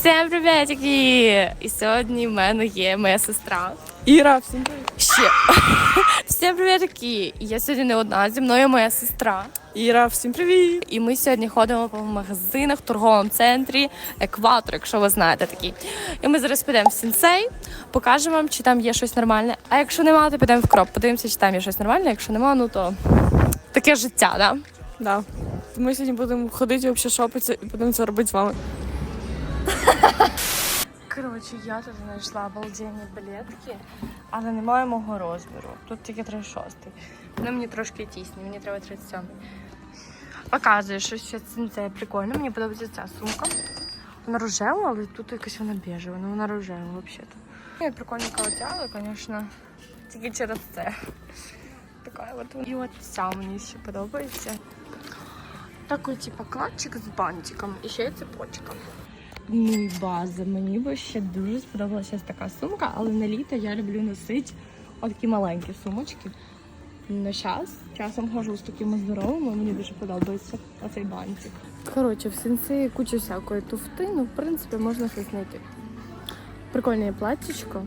Всім привітики! І сьогодні в мене є моя сестра. Іра, всім привіт. Ще. Всім привітики! Я сьогодні не одна, зі мною моя сестра. Іра, всім привіт. І ми сьогодні ходимо по магазинах в торговому центрі Екватор, якщо ви знаєте такий. І ми зараз підемо в сенсей, покажемо вам, чи там є щось нормальне. А якщо нема, то підемо в кроп. Подивимося, чи там є щось нормальне. Якщо нема, ну то таке життя, да? Да. Ми сьогодні будемо ходити, взагалі шопитися і будемо це робити з вами. Коротше, я тут знайшла обалденні білетки, але немає мого розміру. Тут тільки 36. Вони мені трошки тісні, мені треба 37. Показує, що ще це прикольно. Мені подобається ця сумка. Вона рожева, але тут якась вона біжева, ну вона рожева взагалі-то. Ну, прикольненько одягли, звісно, тільки через це. Така от. І от ця мені ще подобається. Такий, типу, клатчик з бантиком і ще й цепочка. Ну і база. Мені би ще дуже сподобалася така сумка, але на літо я люблю носити отакі маленькі сумочки. На час часом хожу з такими здоровими, мені дуже подобається оцей бантик. Коротше, в сенсі куча всякої туфти, ну в принципі можна щось знайти. Прикольне платтячко.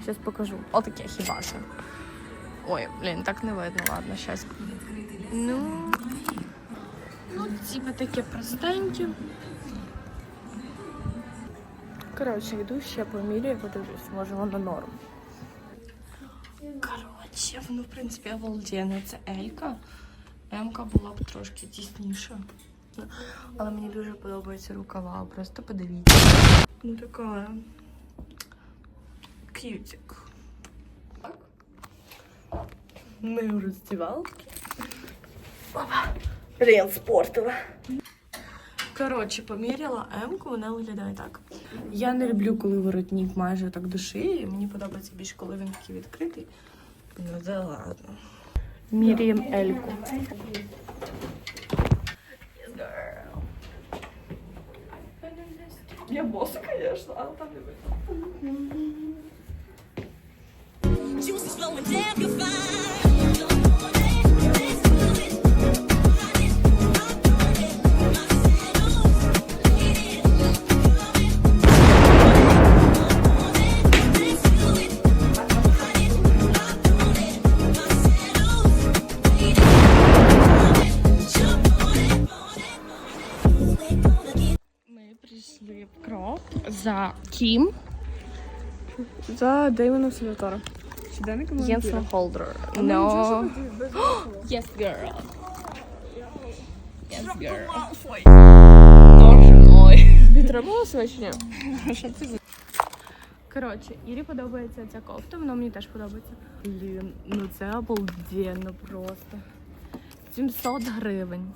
Зараз покажу. Отаке хіба що. Ой, блін, так не видно, ладно, зараз. Ну, ну, типа таке простеньке. Коротше, йду ще поміряю, подивлюсь, може воно норм. Коротше, воно, в принципі, обалденне. Це Елька. Емка була б трошки тісніша. Але мені дуже подобаються рукава, просто подивіться. Ну така к'ютик. Так. Ми в роздівалки. Опа. Рен спортова. Коротше, поміряла М-ку, вона виглядає так. Я не люблю, коли воротник майже так до шиї. Мені подобається більше, коли він такий відкритий. Ну, да ладно. Міряємо Ельку. Я боса, звісно, але там не видно. Кім За Деймоном Сальватора. Єнсен Холдер. No. Yes, girl. Yes, girl. Боже мой. Тобі треба було себе чи ні? Що це за... Коротше, Ірі подобається ця кофта, вона мені теж подобається. Блін, ну це обалденно просто. 700 гривень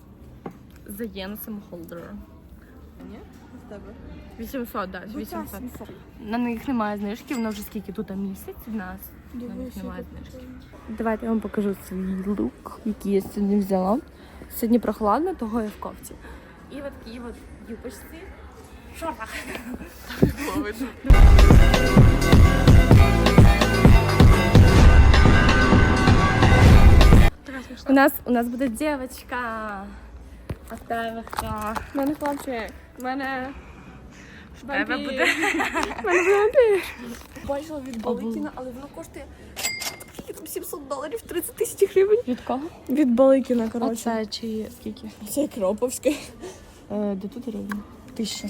за Єнсен Холдер. Ні? З тебе. 800, так, Ну, 800. На них немає знижки, воно вже скільки тут а місяць в нас. На них немає знижки. Давайте я вам покажу свій лук, який я сьогодні взяла. Сьогодні прохладно, того я в кофті. І от такі от юбочці. в шортах. У нас, у нас буде дівчинка. Оставиха. У мене хлопчик. У мене... тебе буде- У мене буде вампір. Бачила від Баликіна, але воно коштує 700 доларів, 30 тисяч гривень. Від кого? Від Баликіна, коротше. Оце чи скільки? Це Кроповське. Е, де тут гривень? Тисяча.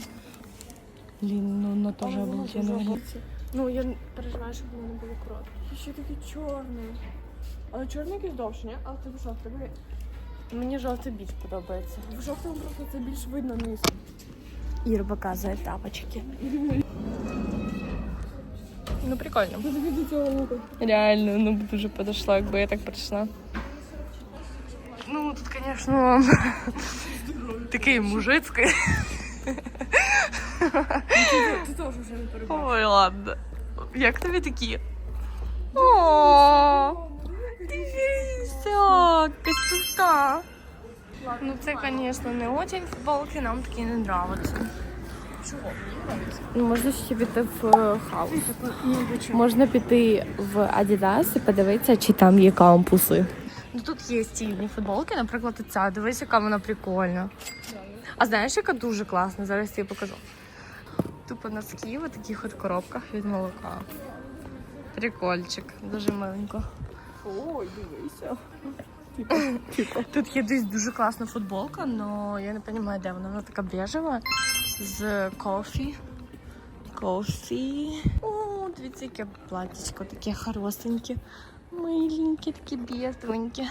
Блін, ну воно теж обалденно. Ну, я переживаю, щоб воно не було коротке. Ще такий чорний. Але чорний якийсь довше, ні? Але ти пішов, тебе Мені жовтий більш подобається. в жовтому просто це більш видно низ. Іра показує тапочки. Ну прикольно. Подиві до цього лука. Реально, ну б дуже подошла, якби я так прийшла. Ну, тут, звісно, такий мужицький. Ти теж вже не перебачиш. Ой, ладно. Як тобі такі? О, дивіться, кастута. Ну, це, звісно, не очень футболки, нам такі не нравиться. Чого? Мені подобається. Ну, можна ще піти в е, хаус. Можна піти в Adidas і подивитися, чи там є кампуси. Ну тут є стильні футболки, наприклад, ця. Дивись, яка вона прикольна. А знаєш, яка дуже класна? Зараз я покажу. тупо носки в таких от коробках від молока. Прикольчик, дуже миленько. Ой, дивися. Тут є десь дуже класна футболка, але я не розумію, де вона. Вона така бежева з кофі. Кофі. О, дивіться, яке платічко, таке хорошеньке. Миленьке, таке бєстровеньке.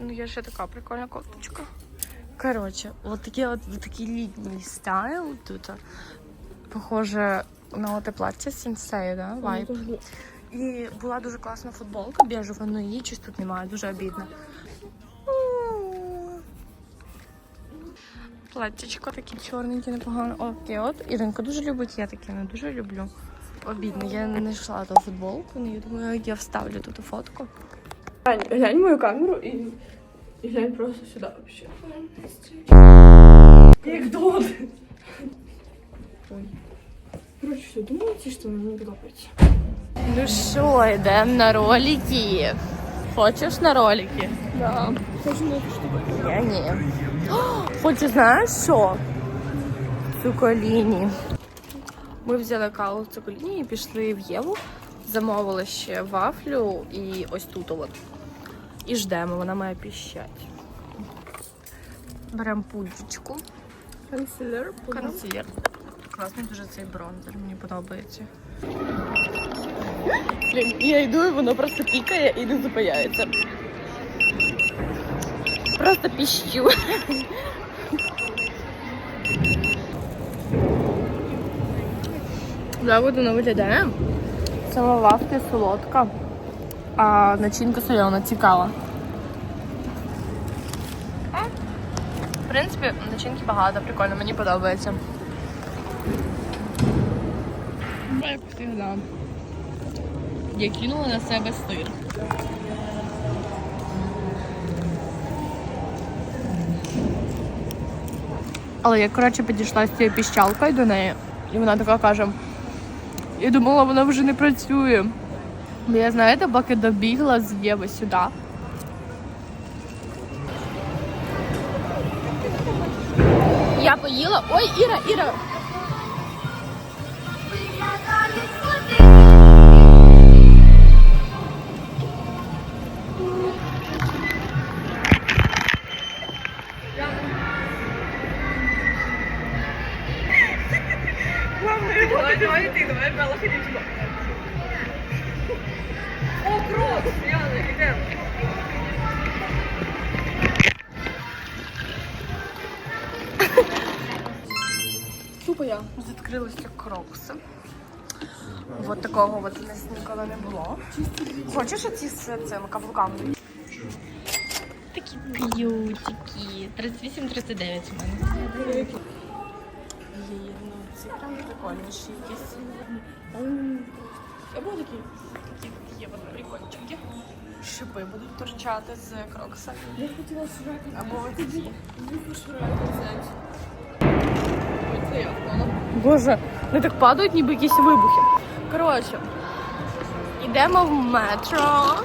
Ну, є ще така прикольна кофточка. Коротше, от такі от от такий літній стайл тут. Похоже на оте плаття сенсей, да? Вайп. І була дуже класна футболка біжева, але її щось тут немає, дуже обідно. Платтячко таке чорненьке, непогано. Окей, от Іринка дуже любить, я таке не дуже люблю. Обідно. Я не знайшла ту футболку, але я думаю, я вставлю тут фотку. Глянь, глянь мою камеру і, і глянь просто сюди вообще. Як дот. Ой. Короче, все, думаю, ці штани мені подобаються. Ну що, йдемо на ролики. Хочеш на ролики? Да. Хочу на цю штуку. Я ні. Хочеш, знаєш що? Цуколіні. Ми взяли каву в цуколіні і пішли в Єву. Замовили ще вафлю і ось тут от. І ждемо, вона має піщать. Беремо пульчичку. Консилер. Консилер. Класний дуже цей бронзер, мені подобається. Я йду, і воно просто пікає і не зупиняється. Просто піщу. Так воно виглядає. Сама вафля солодка, а начинка солена, цікава. В принципі, начинки багато, прикольно, мені подобається. Я кинула на себе сир. Але я, коротше, підійшла з цією піщалкою до неї, і вона така каже: я думала, вона вже не працює. Бо я, знаєте, поки добігла з Єви сюди. Я поїла. Ой, Іра, Іра! О, крос! Яна, йдемо. Тупо я. Відкрилися крокси. Вот такого от у нас ніколи не було. Хочеш оці з цими каблуками? Такі б'ютики. 38-39 у мене. Є, ну, ці прям прикольніші якісь. Або такі. Такі є прикольчики. Шипи будуть торчати з крокса. Я хотіла шрати. Або впала. Боже, вони так падають, ніби якісь вибухи. Коротше, йдемо в метро.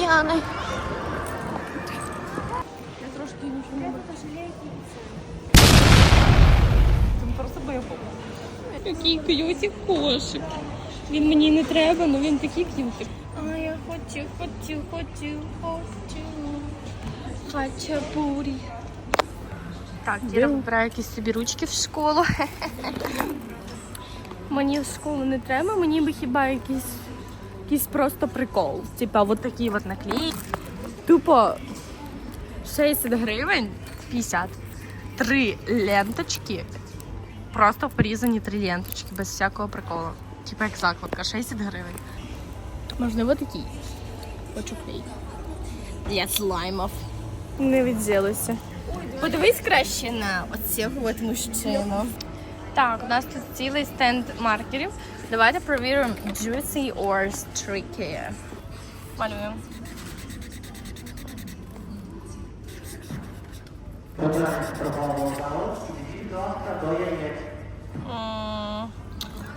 Тепер. Я трошки нічого не бачу. Там просто боєпок. Який кютик кошик. Він мені не треба, але він такий кютик. А я хочу, хочу, хочу, хочу. Хачапурі. Так, я вибираю якісь собі ручки в школу. мені в школу не треба, мені би хіба якийсь, якийсь просто прикол. Типа от такі от наклейки. Тупо 60 гривень 50. Три ленточки. Просто порізані три ленточки без всякого приколу. Типа як закладка, 60 гривень. Можливо, такий. Хочу клей. Для слаймов. Не відзілося. Подивись краще на оцього мужчину. Так, у нас тут цілий стенд маркерів. Давайте перевіримо juicy or streaky. Малюємо. М,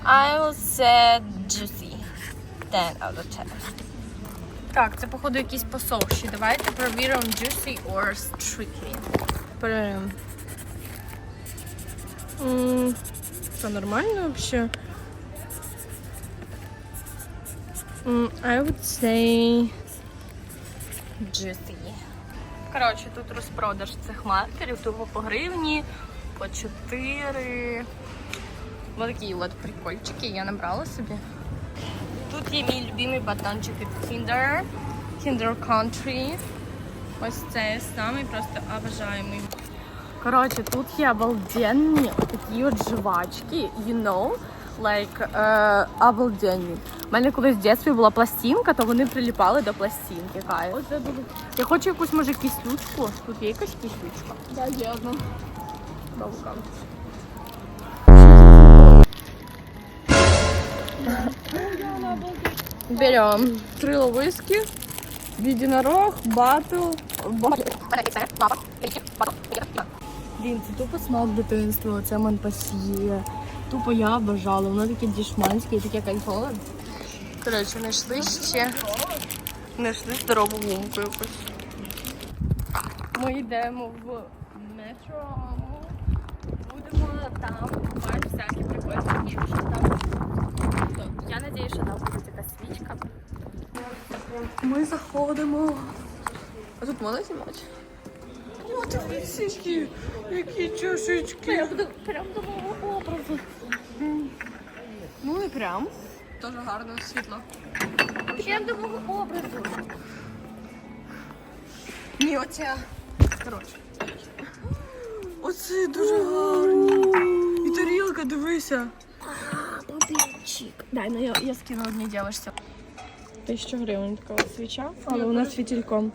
I will say juicy. 10 out of 10. Так, це походу якісь посовші. Давайте перевіримо juicy or strictly. Перевіримо. М, Це нормально взагалі? М, I would say juicy. Коротше, тут розпродаж цих маркерів, того по гривні, по 4. Ось такі от прикольчики я набрала собі. Тут є мій любимий батончик від Kinder. Kinder Country. Ось це самий просто обожаємий. Коротше, тут є обалденні такі от жвачки, you know, like, е, обалденні. У мене колись в дитинстві була пластинка, то вони приліпали до пластинки. Кайф. Я хочу якусь, може, кислючку. Тут є якась кислючка. Да, є одна. Бабука. Берем. Крило виски, єдинорог, батл. Блін, це тупо смак дитинства, це Монпасьє. Тупо я обожала, воно таке дішманське і таке кайфове. Коротше, знайшли ще. Знайшли здорову лунку якусь. Ми йдемо в метро. Будемо там купати всякі прикольні речі. Там. Я надію, що там буде така свічка. Ми заходимо. А тут можна знімати? О, дивіться, які, які чашечки. Прям до мого образу. Ну не прям. Дуже гарно, світло. Прям до мого образу. Ні, оця. Коротше. Оце дуже гарні. І тарілка, дивися. Бабінчик. Дай, ну я, я скину одній дівчинці. Тисяча гривень така свіча, але вона з фітільком.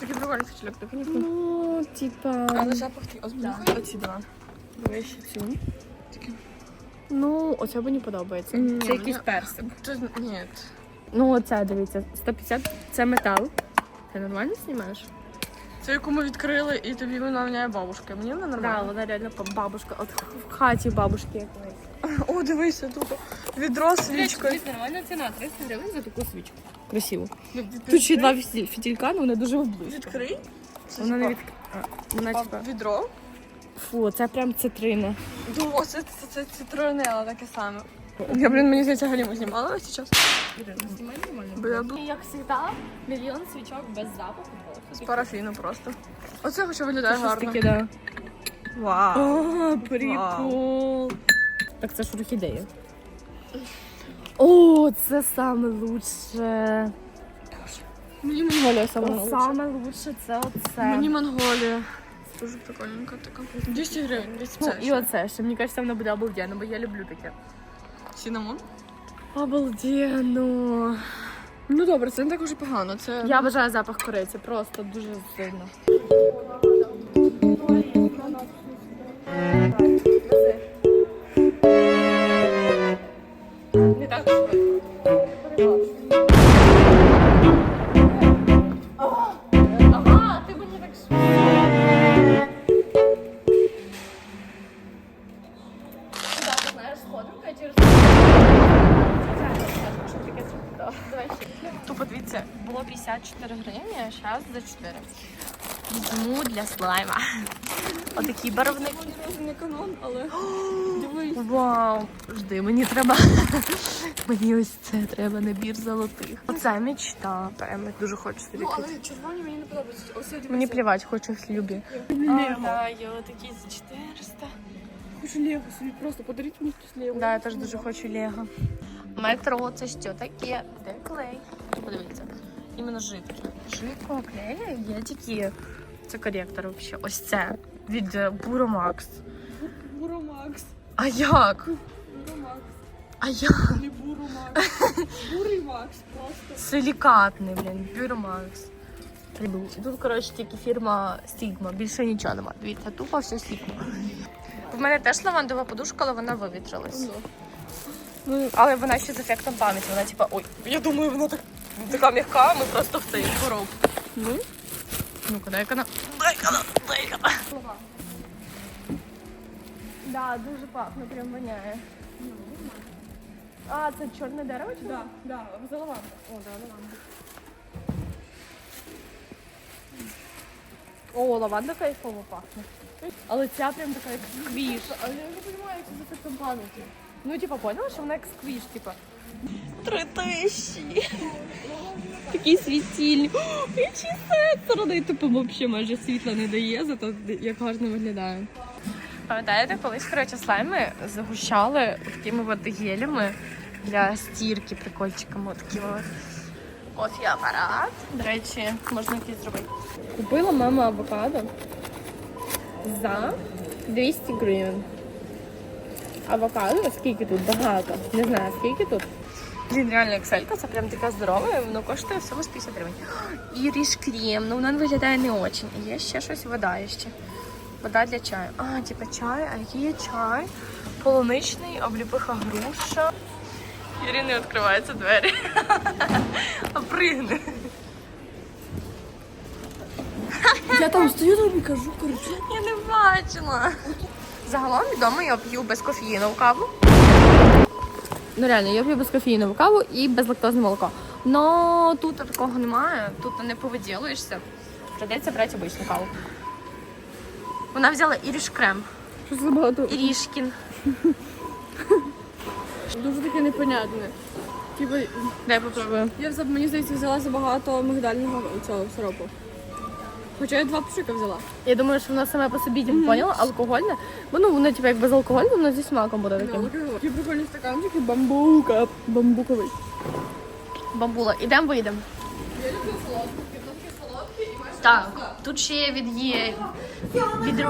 Такий прикольний свічок, так. Ну, типа. Але запах такий, ось Да. да. оці два. Давай ще цю. Ну, оце мені подобається. Це якийсь персик. Ні. Ну, оце, дивіться, 150 це метал. Ти нормально знімаєш? Це яку ми відкрили, і тобі вона міняє бабушка. Мені вона Так, нормально. вона реально по- бабушка. От в хаті бабушки якоїсь. О, дивися, тут відро з свічкою. Нормальна ціна, 300 гривень за таку свічку. Красиво. Тут ще два фіті- фітілька, але вони дуже вблизько. Відкрий. Це Вона не типа- від... Вона типа... Відро. Фу, це прям цитрина. Ну, ось це, це, це цитронела таке саме. Я, блін, мені здається, Галіму знімала ось зараз. Знімай нормально. Бо я б- Як завжди, мільйон свічок без запаху. З парафіну просто. Оце хоча виглядає гарно. Таке, да. Вау. А, прикол. Так це ж орхідея. О, це саме лучше. Мені Монголія саме лучше. Саме лучше це оце. Мені Монголія. Дуже прикольненька така. 200 гривень, 250. Ну, і оце ще. Мені кажеться, воно буде обалденно, бо я люблю таке. Сінамон. Обалденно. Ну добре, це не так уже погано. Це Я бажаю запах кориці, просто дуже сильно. Жди, мені треба. мені ось це треба набір золотих. Оце мечта. Прямо дуже хочу собі. Ну, але червоні мені не подобаються. Ось. Мені плівати, хочу в любі. Лего. Да, є отакі за 400. Хочу Лего собі просто подаріть мені якісь Лего. Да, я теж дуже хочу Лего. Метро це що таке? Де клей? Подивіться. Іменно жидкий. Жидкого клея є такі. Це коректор взагалі. Ось це від е, Buromax. Буромакс. А як? Буромакс. А як? Не Буромакс. Бурий Макс просто. Силікатний, блін, Buromax. Тут, коротше, тільки фірма Sigma, більше нічого немає. Дивіться, тупо все Sigma. В мене теж лавандова подушка, але вона вивітрилась. Ну, але вона ще з ефектом пам'яті. Вона типа, ой, я думаю, вона так, така м'яка, ми просто в цей короб. Ну, ну-ка, дай-ка на. Дай-ка на, дай-ка на. Да, дуже пахне, прям воняє. А, це чорне дерево? чи Да, да, за лаванду. О, да, лаванда. О, лаванда кайфово пахне. Але ця прям така як сквіш. Але я не розумію, як це пам'яті. Ну, типа, поняла, що вона як сквіш, типа. Три тисячі. Такі світильні. Які сенсор. І тупо взагалі майже світла не дає, зато як гарно виглядає. Пам'ятаєте, колись, коротше, слайми загущали такими от гелями для стірки, прикольчиками. Такими от. От є апарат. До речі, можна якийсь зробити. Купила мама авокадо за 200 гривень. Авокадо, скільки тут? Багато. Не знаю, скільки тут. Блін, реально екселька, це прям така здорова, воно коштує всього з 50 гривень. І ріж крем, ну воно виглядає не дуже. І є ще щось, вода є ще. Вода для чаю. А, типа чай, а який є чай? Полуничний, обліпиха груша. Ірини відкриваються двері. А пригне. Я там стою тобі кажу, коротше. Я не бачила. Загалом вдома я п'ю без кофеїну каву. Ну реально, я п'ю без безкофеїнову каву і безлактозне молоко. Но тут такого немає, тут не повиділуєшся. Придеться брати обичну каву. Вона взяла іріш крем, Що це багато? ірішкін. Дуже таке непонятне. Типу, Дай попробую. я взагалі, мені здається, взяла забагато мигдального цього сиропу. Хоча я два пшика взяла. Я думаю, що вона саме по собі типу, поняла, алкогольне. Бо ну воно типу як безалкогольне, воно зі смаком буде таким. Такі прикольні стаканчики, бамбука, бамбуковий. Бамбула, ідемо вийдемо. Я люблю солодкі, такі солодкі і майже Так, тут ще є від є від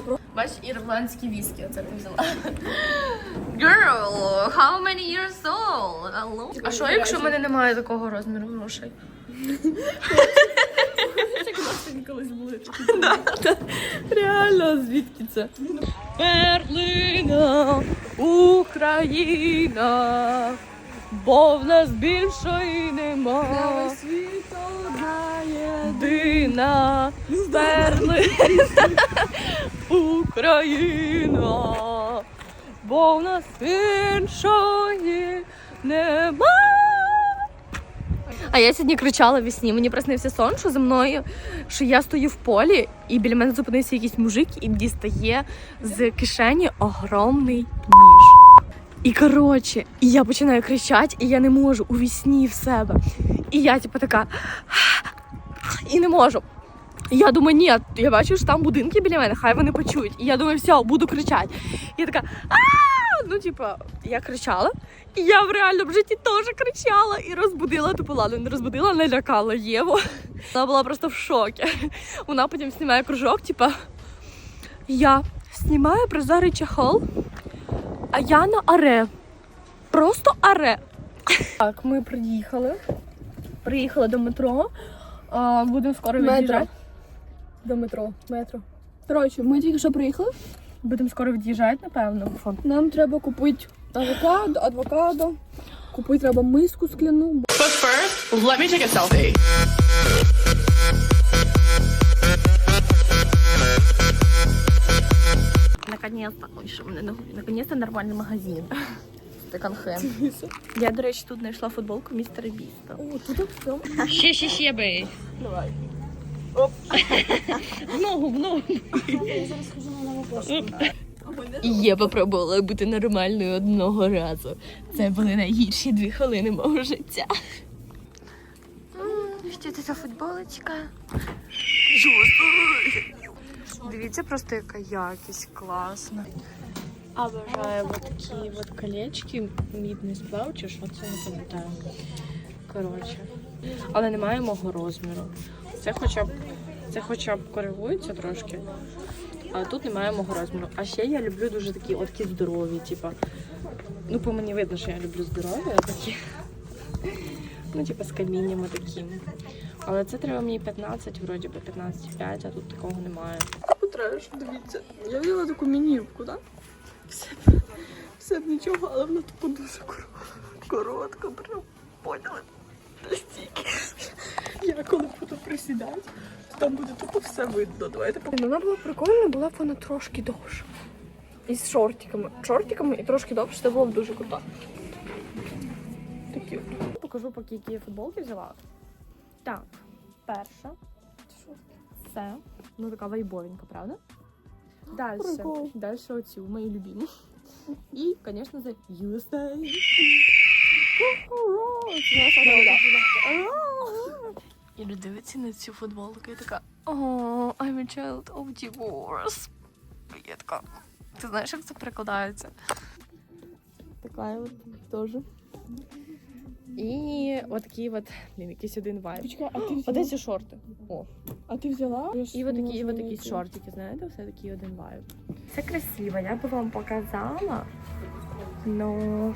про Бач, ірландські віскі, оце ти взяла. Girl, how many years old? Hello? А що, якщо в мене немає такого розміру грошей? Реально, звідки це? Берлина, Україна, бо в нас більшої нема. світ одна Єдина Берлина, Україна, бо в нас іншої нема. А я сьогодні кричала в сні. Мені приснився сон, що за мною, що я стою в полі, і біля мене зупинився якийсь мужик і дістає з кишені огромний ніж. І коротше, і я починаю кричати, і я не можу у вісні в себе. І я, типу, така і не можу. Я думаю, ні, я бачу, що там будинки біля мене, хай вони почують. І я думаю, все, буду кричати. Я така Ну, типа, я кричала, і я в реальному житті теж кричала і розбудила, типу, ладно, не розбудила, не лякала Єву. Вона була просто в шокі. Вона потім знімає кружок, типа, я знімаю прозорий чехол, а я на аре. Просто аре. Так, ми приїхали. Приїхали до метро. А, будемо скоро Метро. від'їжджати. До метро. Метро. Коротше, ми тільки що приїхали. Будемо скоро від'їжджати, напевно. Нам треба купити авокадо, авокадо. Купити треба миску скляну. But first, let me take a selfie. Наконец-то, ой, що мене ногу- наконец-то нормальний магазин. Секонд-хенд. Я, до речі, тут знайшла футболку містера Біста. О, тут все. Ще, ще, ще, бей. Давай. В ногу, в ногу. Я зараз схожу на нову пошту. І я попробувала бути нормальною одного разу. Це були найгірші дві хвилини мого життя. Що це за футболочка? Дивіться, просто яка якість класна. Обожаю вот такі от колечки, мідний сплав, чи що це не пам'ятаю. Коротше. Але немає мого розміру. Це хоча б це хоча б коригується трошки. А тут немає мого розміру. А ще я люблю дуже такі откі здорові, типа. Ну, по мені видно, що я люблю здорові, а такі. Ну, типа з каміннями таким. Але це треба мені 15, вроді би 15,5, а тут такого немає. Треш, дивіться. Я взяла таку мінівку, так? Все, все б нічого, але вона тупо дуже кор- коротка, прям поняли? Настільки. Я коли буду присідати, то там буде тупо все видно. Давайте по- Вона була прикольна, була б вона трошки довша. із шортиками. Шортиками і трошки довше, це було б дуже круто. Такі. Покажу, поки які я футболки взяла. Так, перша. Це. Ну, така вайбовенька, правда? Далі. Далі оцю, мої любимі. І, звісно, за USA. Іду дивиться на цю футболку і така Oh, I'm a child of divorce. Я така. Ти знаєш, як це перекладається? Така от теж. І от такий от, блін, якийсь один вайб. Почекай, а ти взяла? ці шорти. О. А ти взяла? І от такі, і от такі шортики, знаєте, все такий один вайб. Це красиво, я би вам показала. Ну.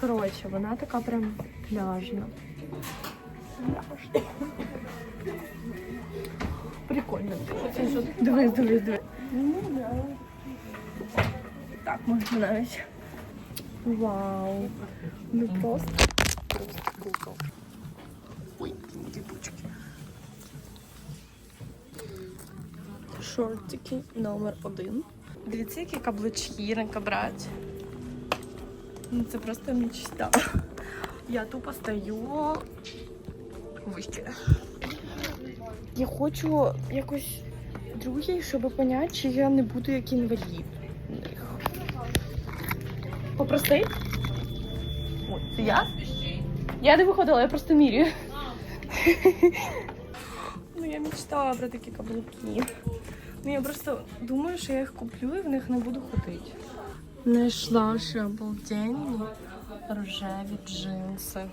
Коротше, вона така прям пляжна. Пляжна. Прикольно. Дивись, дивись, дивись. Так, можна навіть. Вау. Ну просто. Просто круто. Ой, дівчатки. Шортики номер один. Дивіться, які каблучки на брати. Ну, це просто мечта. Я тупо стою. Вище. Я хочу якось другий, щоб поняти, чи я не буду як інвалід. Попрости? Ой, це я? Я не виходила, я просто міряю. Ну, я мечтала про такі каблуки. Ну, я просто думаю, що я їх куплю і в них не буду ходити. Знайшла ще обалденні рожеві джинси.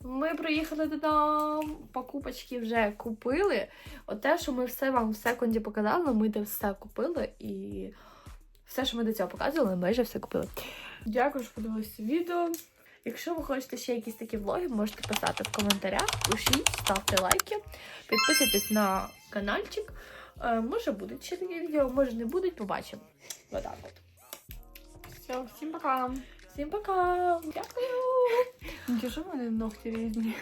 Ми приїхали додому, покупочки вже купили. Оте, що ми все вам в секунді показали, ми де все купили і все, що ми до цього показували, ми майже все купили. Дякую, що подивилися відео. Якщо ви хочете ще якісь такі влоги, можете писати в коментарях, пишіть, ставте лайки, підписуйтесь на каналчик. Е, може будуть ще такі відео, може не будуть, побачимо. Отак от. Все, всім пока. Всім пока! Дякую! Нічого, що в мене ногті різні.